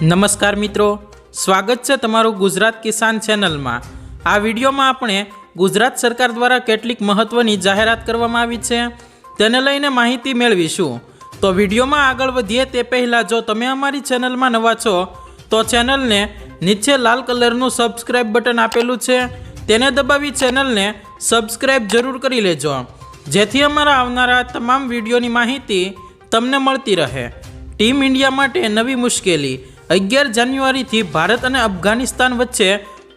નમસ્કાર મિત્રો, સ્વાગત છે તમારું ગુજરાત કિસાન ચેનલમાં. આ વિડીયોમાં આપણે ગુજરાત સરકાર દ્વારા કેટલીક મહત્ત્વની જાહેરાત કરવામાં આવી છે, તેને લઈને માહિતી મેળવીશું. તો વિડીયોમાં આગળ વધીએ તે પહેલાં જો તમે અમારી ચેનલમાં નવા છો, તો ચેનલને નીચે લાલ કલરનું સબસ્ક્રાઇબ બટન આપેલું છે, તેને દબાવી ચેનલને સબસ્ક્રાઇબ જરૂર કરી લેજો, જેથી અમારા આવનારા તમામ વિડીયોની માહિતી તમને મળતી રહે. ટીમ ઇન્ડિયા માટે નવી મુશ્કેલી અગિયાર જાન્યુઆરીથી ભારત અને અફઘાનિસ્તાન વચ્ચે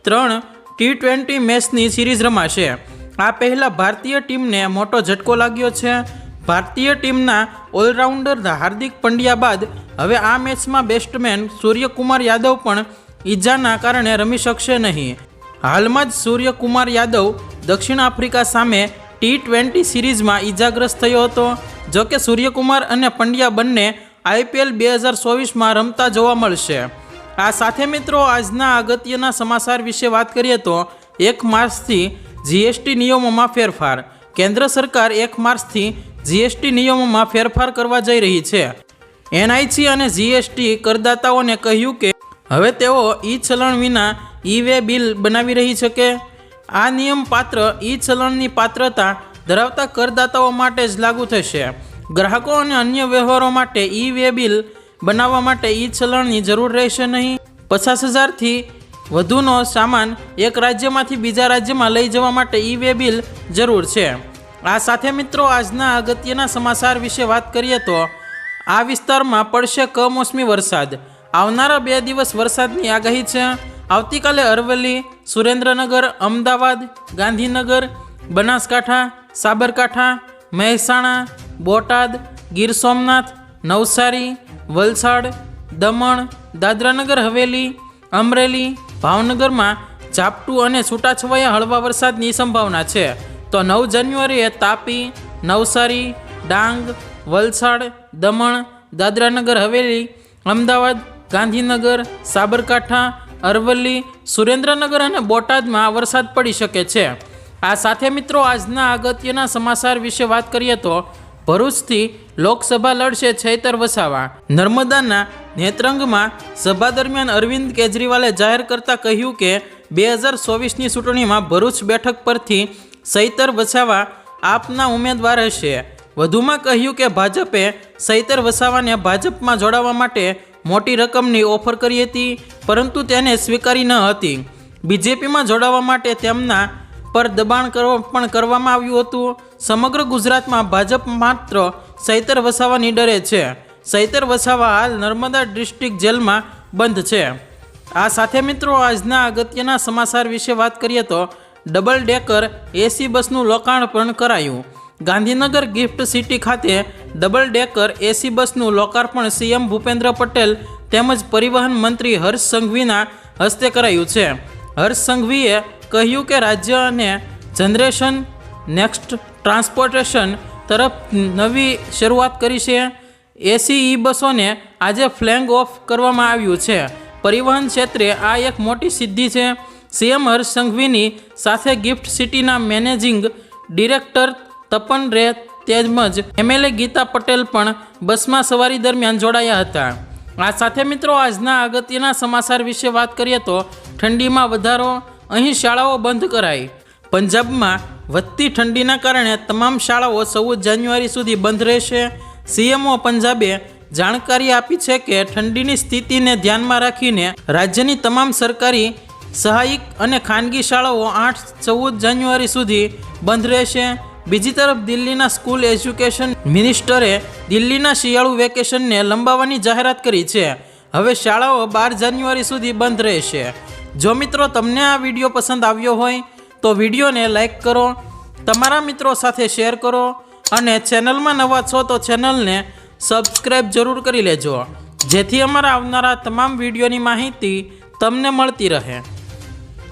ત્રણ ટી ટ્વેન્ટી મેચની સિરીઝ રમાશે. આ પહેલાં ભારતીય ટીમને મોટો ઝટકો લાગ્યો છે. ભારતીય ટીમના ઓલરાઉન્ડર હાર્દિક પંડ્યા બાદ હવે આ મેચમાં બેસ્ટમેન સૂર્યકુમાર યાદવ પણ ઈજાના કારણે રમી શકશે નહીં. હાલમાં જ સૂર્યકુમાર યાદવ દક્ષિણ આફ્રિકા સામે ટી ટ્વેન્ટી સિરીઝમાં ઈજાગ્રસ્ત થયો હતો. જો કે સૂર્યકુમાર અને પંડ્યા બંને આઈપીએલ બે હજાર ચોવીસમાં રમતા જોવા મળશે. આ સાથે મિત્રો, આજના અગત્યના સમાચાર વિશે વાત કરીએ તો એક માર્ચથી જીએસટી નિયમોમાં ફેરફાર. કેન્દ્ર સરકાર એક માર્ચથી જીએસટી નિયમોમાં ફેરફાર કરવા જઈ રહી છે. એનઆઈસી અને જીએસટી કરદાતાઓને કહ્યું કે, હવે તેઓ ઈ ચલણ વિના ઈ વે બિલ બનાવી રહી શકે આ નિયમ પાત્ર ઈ ચલણની પાત્રતા ધરાવતા કરદાતાઓ માટે જ લાગુ થશે. ગ્રાહકો અને અન્ય વ્યવહારો માટે ઈ વે બિલ બનાવવા માટે ઈ ચલણની જરૂર રહેશે નહીં. પચાસ હજારથી વધુનો સામાન એક રાજ્યમાંથી બીજા રાજ્યમાં લઈ જવા માટે ઈ વે બિલ જરૂર છે. આ સાથે મિત્રો, આજના અગત્યના સમાચાર વિશે વાત કરીએ તો આ વિસ્તારમાં પડશે કમોસમી વરસાદ. આવનારા બે દિવસ વરસાદની આગાહી છે. આવતીકાલે અરવલ્લી, સુરેન્દ્રનગર, અમદાવાદ, ગાંધીનગર, બનાસકાંઠા, સાબરકાંઠા, મહેસાણા બોટાદ, ગીર સોમનાથ, નવસારી, વલસાડ, દમણ, દાદરાનગર, હવેલી, અમરેલી, ભાવનગરમાં ઝાપટું અને છૂટાછવાયા હળવા વરસાદની સંભાવના છે. તો નવ જાન્યુઆરીએ તાપી, નવસારી, ડાંગ, વલસાડ, દમણ, દાદરાનગર, હવેલી, અમદાવાદ, ગાંધીનગર, સાબરકાંઠા, અરવલ્લી, સુરેન્દ્રનગર અને બોટાદમાં વરસાદ પડી શકે છે. આ સાથે મિત્રો, આજના અગત્યના સમાચાર વિશે વાત કરીએ તો ભરૂચથી લોકસભા લડશે છૈતર વસાવા. નર્મદાના નેત્રંગમાં સભા દરમિયાન અરવિંદ કેજરીવાલે જાહેર કરતા કહ્યું કે, બે હજાર ચોવીસની ચૂંટણીમાં ભરૂચ બેઠક પરથી સૈતર વસાવા આપના ઉમેદવાર હશે. વધુમાં કહ્યું કે, ભાજપે સૈતર વસાવાને ભાજપમાં જોડાવા માટે મોટી રકમની ઓફર કરી હતી, પરંતુ તેને સ્વીકારી ન હતી. બીજેપીમાં જોડાવા માટે તેમના પર દબાણ પણ કરવામાં આવ્યું હતું. સમગ્ર ગુજરાતમાં ભાજપ માત્ર સૈતર વસાવાની ડરે છે. સૈતર વસાવા હાલ નર્મદા ડિસ્ટ્રિક્ટ જેલમાં બંધ છે. આ સાથે મિત્રો, આજના અગત્યના સમાચાર વિશે વાત કરીએ તો ડબલ ડેકર એસી બસનું લોકાર્પણ કરાયું. ગાંધીનગર ગિફ્ટ સિટી ખાતે ડબલ ડેકર એસી બસનું લોકાર્પણ સીએમ ભૂપેન્દ્ર પટેલ તેમજ પરિવહન મંત્રી હર્ષ સંઘવીના હસ્તે કરાયું છે. હર્ષ સંઘવીએ કહ્યું કે રાજ્ય અને જનરેશન નેક્સ્ટ ટ્રાન્સપોર્ટેશન તરફ નવી શરૂઆત કરી છે. એસી ઈ બસોને આજે ફ્લેંગ ઓફ કરવામાં આવ્યું છે. પરિવહન ક્ષેત્રે આ એક મોટી સિદ્ધિ છે. સીએમ હર્ષ સંઘવીની સાથે ગિફ્ટ સિટીના મેનેજિંગ ડિરેક્ટર તપન રે તેમજ એમએલએ ગીતા પટેલ પણ બસમાં સવારી દરમિયાન જોડાયા હતા. આ સાથે મિત્રો, આજના અગત્યના સમાચાર વિશે વાત કરીએ તો ઠંડીમાં વધારો અહીં શાળાઓ બંધ કરાઈ. પંજાબમાં વધતી ઠંડીના કારણે તમામ શાળાઓ ચૌદ જાન્યુઆરી સુધી બંધ રહેશે. સીએમઓ પંજાબે જાણકારી આપી છે કે ઠંડીની સ્થિતિને ધ્યાનમાં રાખીને રાજ્યની તમામ સરકારી, સહાયિક અને ખાનગી શાળાઓ આઠ ચૌદ જાન્યુઆરી સુધી બંધ રહેશે. બીજી તરફ દિલ્હીના સ્કૂલ એજ્યુકેશન મિનિસ્ટરે દિલ્હીના શિયાળુ વેકેશનને લંબાવવાની જાહેરાત કરી છે. હવે શાળાઓ બાર જાન્યુઆરી સુધી બંધ રહેશે. જો મિત્રો તમને આ વીડિયો પસંદ આવ્યો હોય, તો વિડીયોને લાઈક કરો, તમારા મિત્રો સાથે શેર કરો અને ચેનલમાં નવા છો તો ચેનલને સબસ્ક્રાઈબ જરૂર કરી લેજો. જેથી અમારા આવનારા તમામ વિડીયોની માહિતી તમને મળતી રહે.